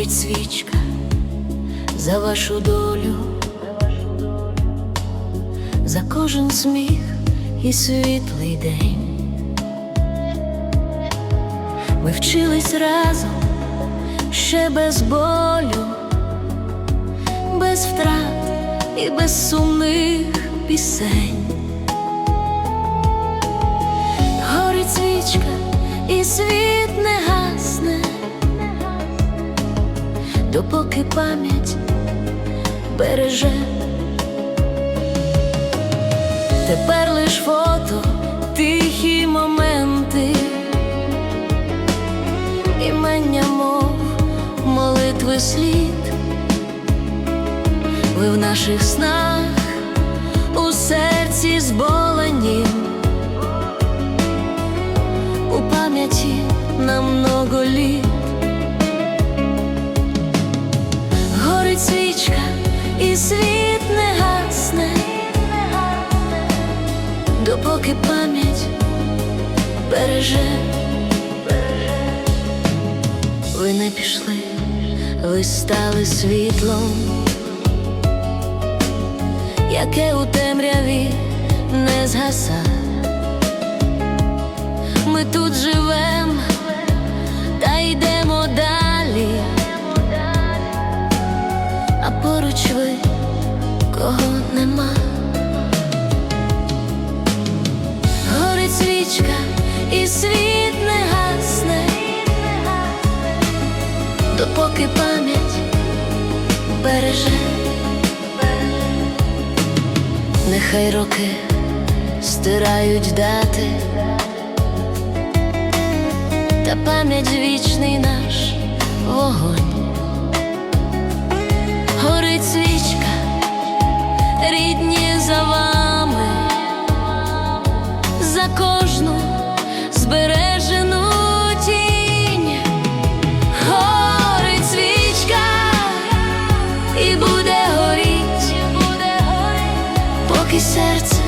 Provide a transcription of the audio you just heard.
горить свічка за вашу долю, за кожен сміх і світлий день. Ми вчились разом ще без болю, без втрат і без сумних пісень. Горить свічка і світ не допоки пам'ять береже. Тепер лиш фото, тихі моменти, імення мов молитви слід. Ви в наших снах у серці зболені, допоки пам'ять береже. Ви не пішли, ви стали світлом, яке у темряві не згаса. Ми тут живем та йдемо далі, а поруч ви кого нема. Свічка і світ не гасне, допоки пам'ять береже. Нехай роки стирають дати, та пам'ять вічний наш вогонь. серце.